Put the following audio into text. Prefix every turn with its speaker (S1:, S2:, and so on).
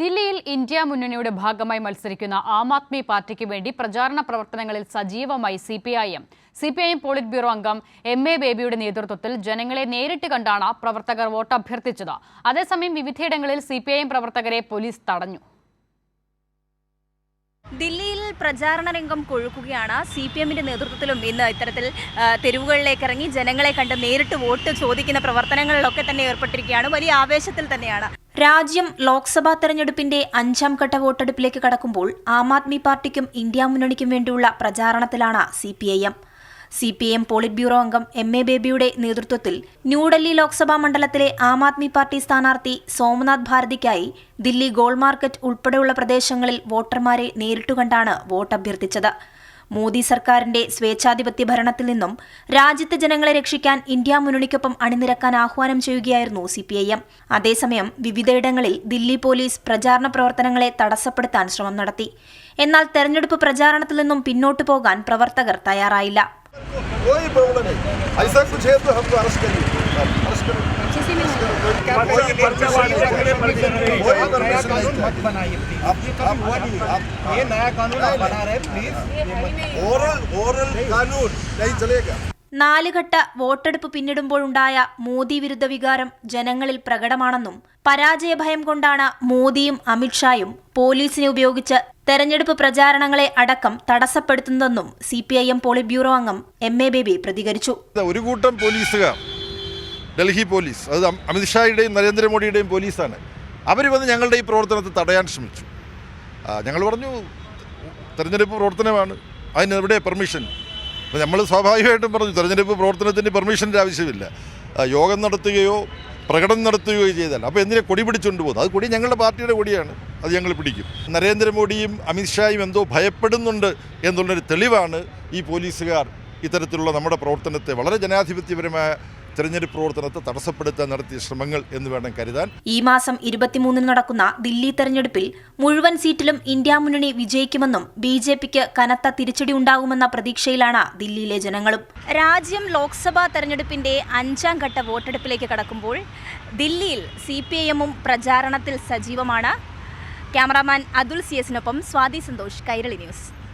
S1: ദില്ലിയിൽ ഇന്ത്യ മുന്നണിയുടെ ഭാഗമായി മത്സരിക്കുന്ന ആം ആദ്മി പാർട്ടിക്ക് വേണ്ടി പ്രചാരണ പ്രവർത്തനങ്ങളിൽ സജീവമായി C P I M. C P I M polit bureau അംഗം എം എ ബേബിയുടെ നേതൃത്വത്തിൽ ജനങ്ങളെ നേരിട്ട് കണ്ടാണ് പ്രവർത്തകർ വോട്ട് അഭ്യർത്ഥിച്ചത് അതേസമയം വിവിധയിടങ്ങളിൽ സി പി ഐ എം പ്രവർത്തകരെ പോലീസ് തടഞ്ഞു.
S2: ദില്ലിയിൽ പ്രചാരണ രംഗം കൊഴുക്കുകയാണ്. സി പി എമ്മിന്റെ നേതൃത്വത്തിലും ഇന്ന് ഇത്തരത്തിൽ തെരുവുകളിലേക്ക് ഇറങ്ങി ജനങ്ങളെ കണ്ട് നേരിട്ട് വോട്ട് ചോദിക്കുന്ന പ്രവർത്തനങ്ങളിലൊക്കെ തന്നെ ഏർപ്പെട്ടിരിക്കുകയാണ്. വലിയ ആവേശത്തിൽ തന്നെയാണ്. രാജ്യം ലോക്സഭാ തെരഞ്ഞെടുപ്പിന്റെ അഞ്ചാം ഘട്ട വോട്ടെടുപ്പിലേക്ക് കടക്കുമ്പോൾ ആം ആദ്മി പാർട്ടിക്കും ഇന്ത്യ മുന്നണിക്കും വേണ്ടിയുള്ള പ്രചാരണത്തിലാണ് C P I M. C P M polit bureau അംഗം എം എ ബേബിയുടെ നേതൃത്വത്തിൽ ന്യൂഡൽഹി ലോക്സഭാ മണ്ഡലത്തിലെ ആം ആദ്മി പാർട്ടി സ്ഥാനാർത്ഥി സോമനാഥ് ഭാരതിക്കായി ദില്ലി ഗോൾ മാർക്കറ്റ് ഉൾപ്പെടെയുള്ള പ്രദേശങ്ങളിൽ വോട്ടർമാരെ നേരിട്ടുകണ്ടാണ് വോട്ട് അഭ്യർത്ഥിച്ചത് മോദി സർക്കാരിന്റെ സ്വേച്ഛാധിപത്യ ഭരണത്തിൽ നിന്നും രാജ്യത്തെ ജനങ്ങളെ രക്ഷിക്കാൻ ഇന്ത്യ മുന്നണിക്കൊപ്പം അണിനിരക്കാൻ ആഹ്വാനം ചെയ്യുകയായിരുന്നു സി പി ഐ എം അതേസമയം വിവിധയിടങ്ങളിൽ ദില്ലി പോലീസ് പ്രചാരണ പ്രവർത്തനങ്ങളെ തടസ്സപ്പെടുത്താൻ ശ്രമം നടത്തി എന്നാൽ തെരഞ്ഞെടുപ്പ് പ്രചാരണത്തിൽ നിന്നും പിന്നോട്ടു പോകാൻ പ്രവർത്തകർ തയ്യാറായില്ല
S3: कोई प्रॉब्लम नहीं ऐसा कुछ है तो हमको अरेस्ट करिए अरेस्ट करो कोई permission नहीं, कोई permission नहीं।
S4: मत बनाइए प्लीज
S3: आप-
S4: ये कभी
S3: आप-
S4: हुआ नहीं
S3: आप-
S4: है ये नया कानून आप बना रहे हैं प्लीज
S3: ओरल ओरल कानून नहीं चलेगा
S2: നാലുഘട്ട വോട്ടെടുപ്പ് പിന്നിടുമ്പോഴുണ്ടായ മോദി വിരുദ്ധ വികാരം ജനങ്ങളിൽ പ്രകടമാണെന്നും പരാജയഭയം കൊണ്ടാണ് മോദിയും അമിത്ഷായും പോലീസിനെ ഉപയോഗിച്ച് തെരഞ്ഞെടുപ്പ് പ്രചാരണങ്ങളെ അടക്കം തടസ്സപ്പെടുത്തുന്നതെന്നും C P I M politburo അംഗം എം എ ബേബി പ്രതികരിച്ചു
S3: ഒരു കൂട്ടം പോലീസുകാർ ഡൽഹി പോലീസ് അത് അമിത്ഷായുടെയും നരേന്ദ്രമോദിയുടെയും പോലീസാണ്. അവർ വന്ന് ഞങ്ങളുടെ ഈ പ്രവർത്തനത്തെ തടയാൻ ശ്രമിച്ചു. ഞങ്ങൾ പറഞ്ഞു തെരഞ്ഞെടുപ്പ് പ്രവർത്തനമാണ് അതിന് എവിടെ പെർമിഷൻ? അപ്പോൾ നമ്മൾ സ്വാഭാവികമായിട്ടും പറഞ്ഞു തെരഞ്ഞെടുപ്പ് പ്രവർത്തനത്തിന് പെർമിഷന്റെ ആവശ്യമില്ല. യോഗം നടത്തുകയോ പ്രകടനം നടത്തുകയോ ചെയ്താൽ അപ്പോൾ എന്തിനെ കൊടി പിടിച്ചുകൊണ്ട് പോകുന്നത്? അത് കൊടി ഞങ്ങളുടെ പാർട്ടിയുടെ കൊടിയാണ് അത് ഞങ്ങൾ പിടിക്കും. നരേന്ദ്രമോദിയും അമിത്ഷായും എന്തോ ഭയപ്പെടുന്നുണ്ട് എന്നുള്ളൊരു തെളിവാണ് ഈ പോലീസുകാർ ഇത്തരത്തിലുള്ള നമ്മുടെ പ്രവർത്തനത്തെ വളരെ ജനാധിപത്യപരമായ തെരഞ്ഞെടുപ്പ് പ്രവർത്തനത്തെ തടസ്സപ്പെടുത്താൻ നടത്തിയ ശ്രമങ്ങൾ എന്ന് വേണം കരുതാൻ.
S2: ഈ മാസം ഇരുപത്തിമൂന്നിന് നടക്കുന്ന ദില്ലി തെരഞ്ഞെടുപ്പിൽ മുഴുവൻ സീറ്റിലും ഇന്ത്യ മുന്നണി വിജയിക്കുമെന്നും ബി ജെ പിക്ക് കനത്ത തിരിച്ചടി ഉണ്ടാകുമെന്ന പ്രതീക്ഷയിലാണ് ദില്ലിയിലെ ജനങ്ങളും. രാജ്യം ലോക്സഭാ തെരഞ്ഞെടുപ്പിന്റെ അഞ്ചാം ഘട്ട വോട്ടെടുപ്പിലേക്ക് കടക്കുമ്പോൾ ദില്ലിയിൽ സി പി ഐ എമ്മും പ്രചാരണത്തിൽ സജീവമാണ്. ക്യാമറാമാൻ അതുൽ സി എസിനൊപ്പം സ്വാതി സന്തോഷ് കൈരളി ന്യൂസ്.